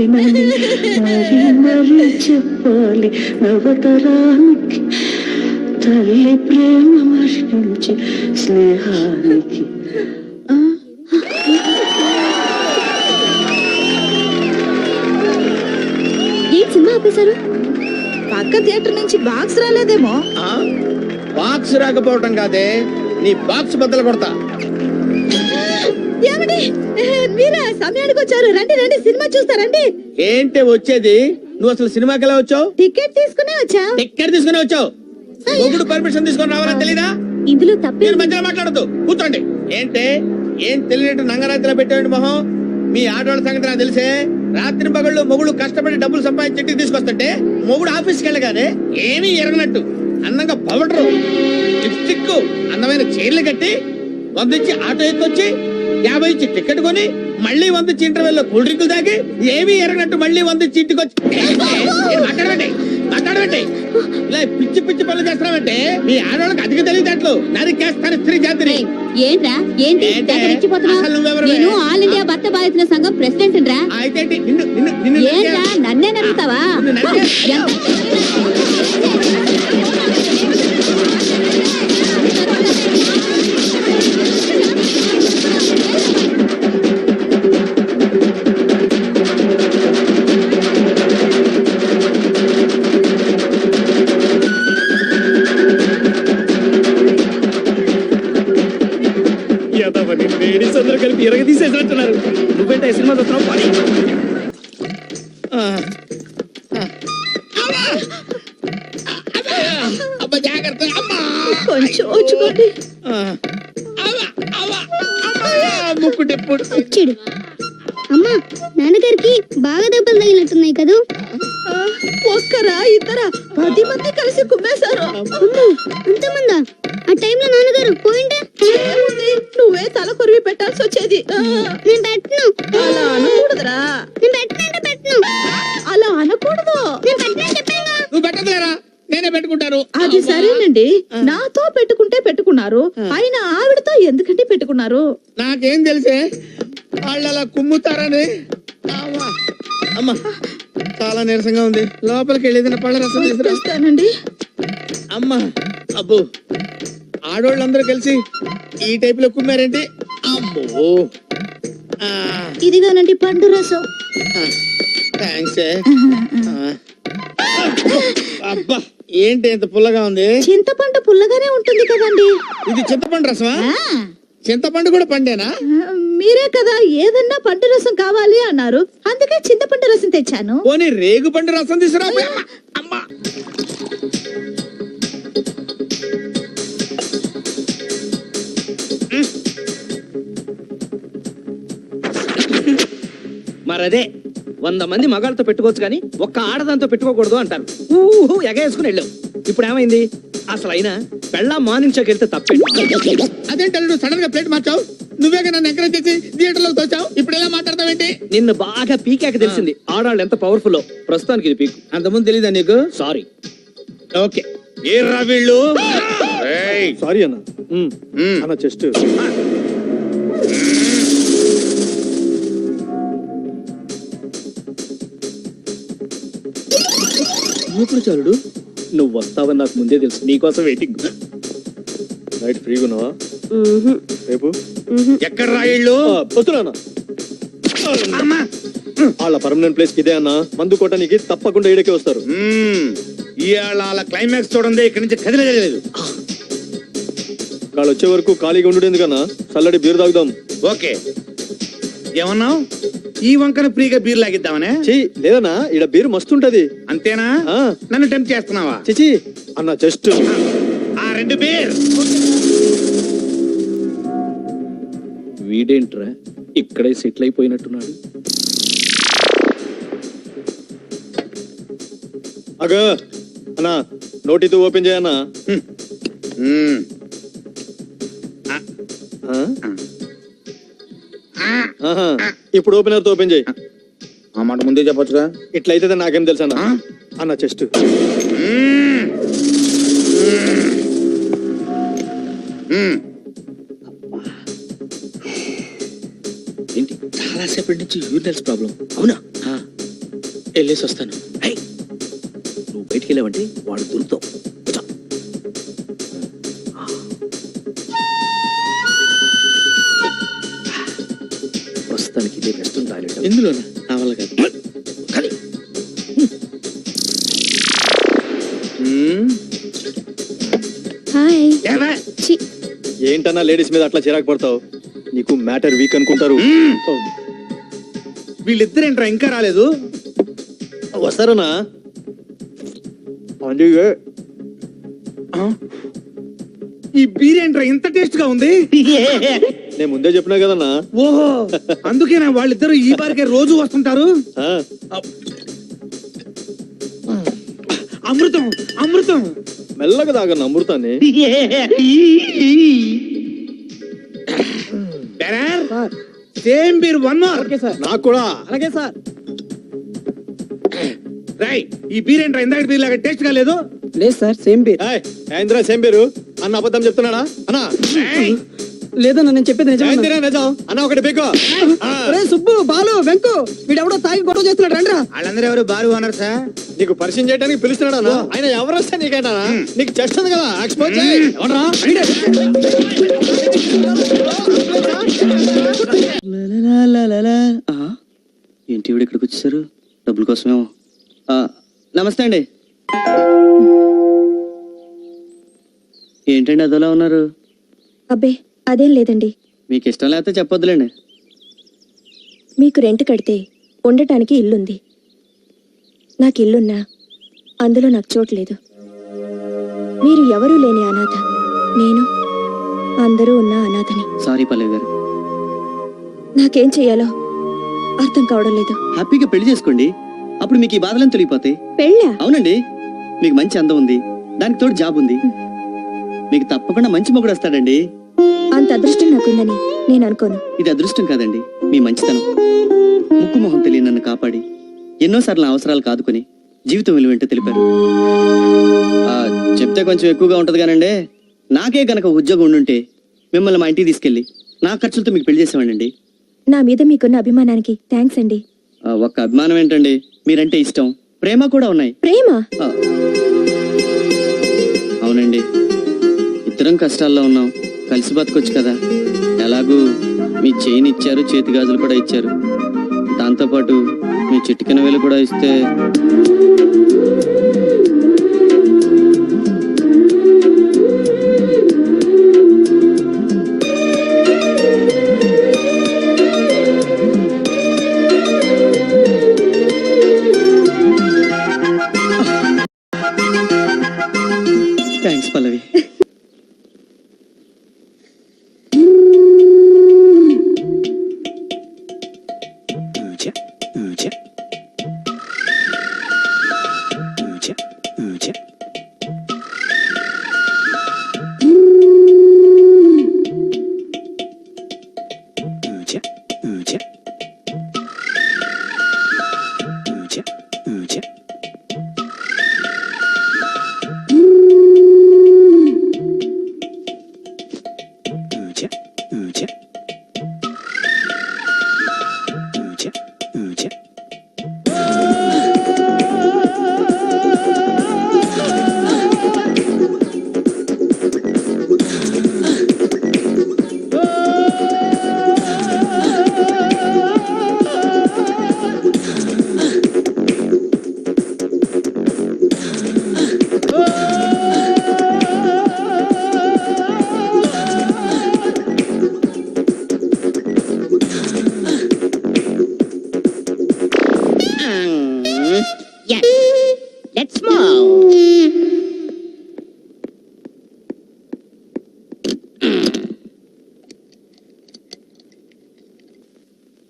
మరి చెప్పాలి. నవతరానికి తల్లి ప్రేమ మరిపించి స్నేహానికి. ఏంటి సినిమా ఆపేశారు? పక్క థియేటర్ నుంచి బాక్స్ రాలేదేమో. ఆ? బాక్స్ రాకపోవటం కాదే నీ బాక్స్ బద్దలు కొడతా. ఏమండి? మీరా సమయానికి వచ్చారు. రండి రండి సినిమా చూస్తారండి. ఏంటి వచ్చేది? నువ్వు అసలు సినిమాకి ఎలా వచ్చావు? టికెట్ తీసుకునే వచ్చా. ఎక్కడ తీసుకుని వచ్చావు? మొగుడు పర్మిషన్ తీసుకొని రావాలని తెలీదా? ఇందులో తప్పే మధ్యలో మాట్లాడద్దు. కూర్చోండి. ఏంటి? ఏం తెలియనట్టు నంగరాత్రిలో పెట్టేయండి మొహం? మీ ఆడవాళ్ళ సంగతి నాకు తెలిసే? రాత్రి పగళ్ళు మొగుడు కష్టపడి డబ్బులు సంపాదించి ఇంటికి తీసుకొస్తుంటే మొగుడు ఆఫీస్కి వెళ్ళగానే ఏమీ ఎరగనట్టు. అందంగా పవడరు లిప్స్టిక్ అందమైన చీరలు కట్టి వంద ఇచ్చి ఆటో ఎక్కొచ్చి యాభై ఇచ్చి టికెట్ కొని మళ్ళీ వంద ఇంటర్వెల్లో కూల్ డ్రింకులు తాగి ఏమీ ఎరగనట్టు మళ్ళీ వంద ఇంటికి వచ్చి మాట్లాడమండి మాట్లాడమండి ఇలా పిచ్చి పిచ్చి పనులు చేస్తున్నామంటే మీ ఆడవాళ్ళకి అధిక తెలియదట్లు నరికేస్తాను స్త్రీ జాతిని. ఏంట్రా? ఏంటి? నేను ఆల్ ఇండియా భర్త బాధితుల సంఘం ప్రెసిడెంట్ రా? నిన్ను ఏంట్రా? నడుగుతావా లేడీస్ అందరూ కలిపి ఎరగ తీసేసినట్టున్నారు నువ్వేంటే సినిమా చూస్తున్నావు? పని. అమ్మా! అమ్మా! జాగ్రత్త. అమ్మా. కొంచెం వచ్చుకోండి అమ్మా! వచ్చాడు అమ్మా నాన్నగారికి బాగా దెబ్బలు తగిలినట్టున్నాయి కదూ? ఒక్కరా ఇద్దరా? పది మంది కలిసి కుమ్మేశారు. అంతమందా ఆ టైంలో నాన్నగారు పోయింటే పెట్టాల్సి వచ్చేది. అలా అనకూడదురా. అలా అనకూడదు. నువ్వు పెట్టదులేరా? నేనే పెట్టుకుంటాను. అది సరేనండి. నాతో పెట్టుకుంటే పెట్టుకున్నారు. అయినా ఆవిడతో ఎందుకంటే పెట్టుకున్నారు? నాకేం తెలిసే? వాళ్ళు అలా కుమ్ముతారని. అమ్మా. చాలా నీరసంగా ఉంది. లోపలికి వెళ్ళేది పళ్ళ రసం తీసుకురా. చూస్తానండి అమ్మా. అబ్బో. ఆడోళ్ళందరూ కలిసి ఈ టైప్లో కుమ్మారేంటి? అమ్మో. ఇదిగోనండి పండు రసం. థ్యాంక్స్ అబ్బా ఏంటి ఇంత పుల్లగా ఉంది? చింతపండు పుల్లగానే ఉంటుంది కదండి. ఇది చింతపండు రసమా? చింతపండు కూడా పండేనా? మీరే కదా ఏదన్నా పండు రసం కావాలి అన్నారు. అందుకే చింతపండు రసం తెచ్చాను. పోనీ రేగు పండు రసం తీసుకురా. మరదే వంద మంది మగాళ్ళతో పెట్టుకోవచ్చు కానీ ఒక్క ఆడదాంతో పెట్టుకోకూడదు అంటారు. ఊహు ఎగేసుకుని వెళ్ళావు ఇప్పుడు ఏమైంది? అసలు అయినా పెళ్ళా మార్నింగ్ షోకి వెళ్తే తప్పేంటి? అదేంటి నువ్వు సడన్గా ప్లేట్ మార్చావు? నువ్వే నన్ను ఎంకరేజ్ చేసి థియేటర్లో తోచావు? ఇప్పుడు ఎలా మాట్లాడతావేంటి? నిన్ను బాగా పీకాక తెలిసింది. ఆడాళ్ళు ఎంత పవర్ఫుల్ ప్రస్తుతానికి ఇది పీకు. అంతకుముందు తెలీదా నీకు? Sorry okay. ఏర్రా వీళ్ళు? సారీ అన్న. అన్న చెస్ట్ చాలుడు నువ్వు వస్తావని నాకు ముందే తెలుసు. నీకోసం వెయిటింగ్ నైట్ ఫ్రీగా ఉన్నావా? రేపు? ఎక్కడ రా వీళ్ళు? ఆ, వస్తున్నా అన్న వాళ్ళ పర్మనెంట్ ప్లేస్ ఇదే అన్న. మందు కొట్టడానికి తప్పకుండా ఈడకే వస్తారు. ఇవాళ అలా క్లైమాక్స్ చూడండి ఇక్కడి నుంచి కదిలేదు వాళ్ళు వచ్చే వరకు ఖాళీగా ఉండు ఎందుకన్నా? చల్లడి బీరు తాగుదాం. ఓకే. ఏమన్నావు? ఈ వంకన ఫ్రీగా బీర్ లాగిద్దామనే? చెయ్యి లేదన్నా ఈడ బీరు మస్తుంటది. అంతేనా? ఆ. నన్ను టెంప్ట్ చేస్తున్నావా? చిచి అన్న జస్ట్. ఆ రెండు బీర్. వీడేంట్రా ఇక్కడే సెటిల్ అయిపోయినట్టున్నాడు అగ అన్నా నోటితో ఓపెన్ చేయన్నా మ్మ్. ఆ? ఆహా. ఇప్పుడు ఓపెనర్తో ఓపెన్ చేయి. ఆ మాట ముందే చెప్పొచ్చుగా? ఇట్లయితే నాకేం తెలుసు అన్న? అన్న చెస్ట్. ఏంటి? చాలాసేపటి నుంచి యూరినల్స్ ప్రాబ్లం. అవునా? వెళ్ళేసి వస్తాను. ఏయ్, నువ్వు బయటికి వెళ్ళావంటే వాడు దొరుకుతావు. నా వల్ల కాదు. కానీ. హాయ్. ఏంటన్నా లేడీస్ మీద అట్లా చిరాకు పడతావు? నీకు మ్యాటర్ వీక్ అనుకుంటారు. వీళ్ళిద్దరేంట్రా ఇంకా రాలేదు? వస్తారనా ఈ బీరేంట్రా ఇంత టేస్ట్గా ఉంది? నేను ముందే చెప్పినా కదన్నా? ఓహో అందుకేనా వాళ్ళిద్దరు ఈ బారికే రోజు వస్తుంటారు? ఆ, అమృతం అమృతం. మెల్లగా తాగన్న అమృతాన్ని. Same beer one more. నాకు కూడా. అలాగే సార్. రై ఈ బీర్ ఏంట్రా? ఇందాక బీర్ లాగా టేస్ట్గా లేదు? లేదు సార్ సేమ్ బీర్. ఏయ్, ఏందిరా సేమ్ పేరు అన్న అబద్ధం చెప్తున్నాడా? అన్నా. ఏయ్, లేదన్న నేను చెప్పేది నిజం? అన్న ఒకటి బేకో సుబ్బు బాలు వెంకు వీడెవడో తాగి గొడవ చేస్తున్నాడు రండ్రా వాళ్ళందరూ ఎవరు బారు ఓనర్ సార్. నీకు పరిచయం చేయడానికి పిలుస్తున్నాడా అన్న? ఆయన ఎవరు వస్తే నీకేనా? నీకు చెస్ట్ ఉంది కదా ఎక్స్పోజ్? ఏంటి ఇవిడ ఇక్కడికి వచ్చేసారు? డబ్బుల కోసమేమో. ఆ, నమస్తే అండి. ఏంటండి అదోలా ఉన్నారు? అబ్బే అదేం లేదండి. మీకు ఇష్టం లేకపోతే చెప్పొద్దులేండి. మీకు రెంట్ కడితే ఉండటానికి ఇల్లుంది. నాకు ఇల్లున్నా అందులో నాకు చోటు లేదు. మీరు ఎవరూ లేని అనాథ. నేను అందరూ ఉన్న అనాథని. సారీ పల్లవి గారు. నాకేం చెయ్యాలో అర్థం కావడం లేదు. హ్యాపీగా పెళ్ళి చేసుకోండి. అప్పుడు మీకు ఈ బాధలను తొలగిపోతాయి? పెళ్ళా? అవునండి. మీకు మంచి అందం ఉంది. దానికి తోడు జాబ్ ఉంది. మీకు తప్పకుండా మంచి మొగుడు వస్తాడండి. అంత అదృష్టం నాకుందని నేను అనుకోను. ఇది అదృష్టం కాదండి మీ మంచితనం. ముక్కు మొహం తెలియని నన్ను కాపాడి ఎన్నోసార్లు నా అవసరాలు కాదుకొని జీవితం విలువేంటో తెలిపారు. ఆ, చెప్తే కొంచెం ఎక్కువగా ఉంటది కానండి నాకే గనక ఉద్యోగం ఉండుంటే మిమ్మల్ని మా ఇంటికి తీసుకెళ్ళి నా ఖర్చులతో మీకు పెళ్ళి చేసేవాడండి నా మీద మీకున్న అభిమానానికి థ్యాంక్స్ అండి. ఒక్క అభిమానం ఏంటండి మీరంటే ఇష్టం ప్రేమ కూడా ఉన్నాయి. ప్రేమ? ఆ, అవునండి ఇద్దరం కష్టాల్లో ఉన్నాం కలిసి బతకొచ్చు కదా. ఎలాగూ మీ చైన్ ఇచ్చారు చేతి గాజులు కూడా ఇచ్చారు. దాంతోపాటు మీ చిటికెన వేలు కూడా ఇస్తే థ్యాంక్స్ పల్లవి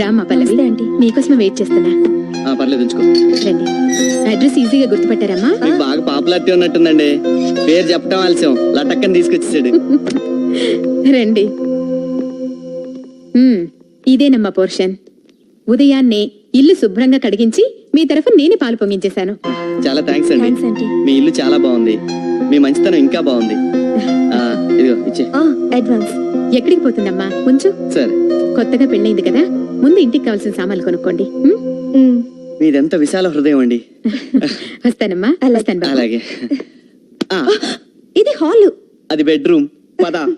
రామ్మా పల్లవి? ఆంటీ. మీకోసమే వెయిట్ చేస్తున్నా. ఆ, పర్లేదు ఉంచుకో. రండి. అడ్రస్ ఈజీగా గుర్తుపట్టారమ్మా? మీకు బాగా పాపులారిటీ ఉన్నట్టుందండి. పేరు చెప్పడం ఆలస్యం. లటక్కని తీసుకొచ్చేసాడు. రండి. మ్మ్, ఇదేనమ్మా పోర్షన్. ఉదయాన్నే ఇల్లు శుభ్రంగా కడిగించి మీ తరఫు నేనే పాలు పొంగించేశాను. చాలా థ్యాంక్స్ అండి. థ్యాంక్స్ ఆంటీ మీ ఇల్లు చాలా బాగుంది. మీ మంచితనం ఇంకా బాగుంది. ఆ, ఇదిగో ఇచ్చే. ఆ, అడ్వాన్స్. ఎక్కడికి పోతుందమ్మా? కొంచెం సరే. కొత్తగా పెళ్ళైంది కదా? ముందు ఇంటికి కావాల్సిన సామాన్లు కొనుక్కోండి? ఉమ్, మీదెంత విశాల హృదయం అండి. వస్తానమ్మా అలాగే. వస్తాను బాబు. అలాగే. ఆ, ఇది హాల్. అది బెడ్రూమ్. పద.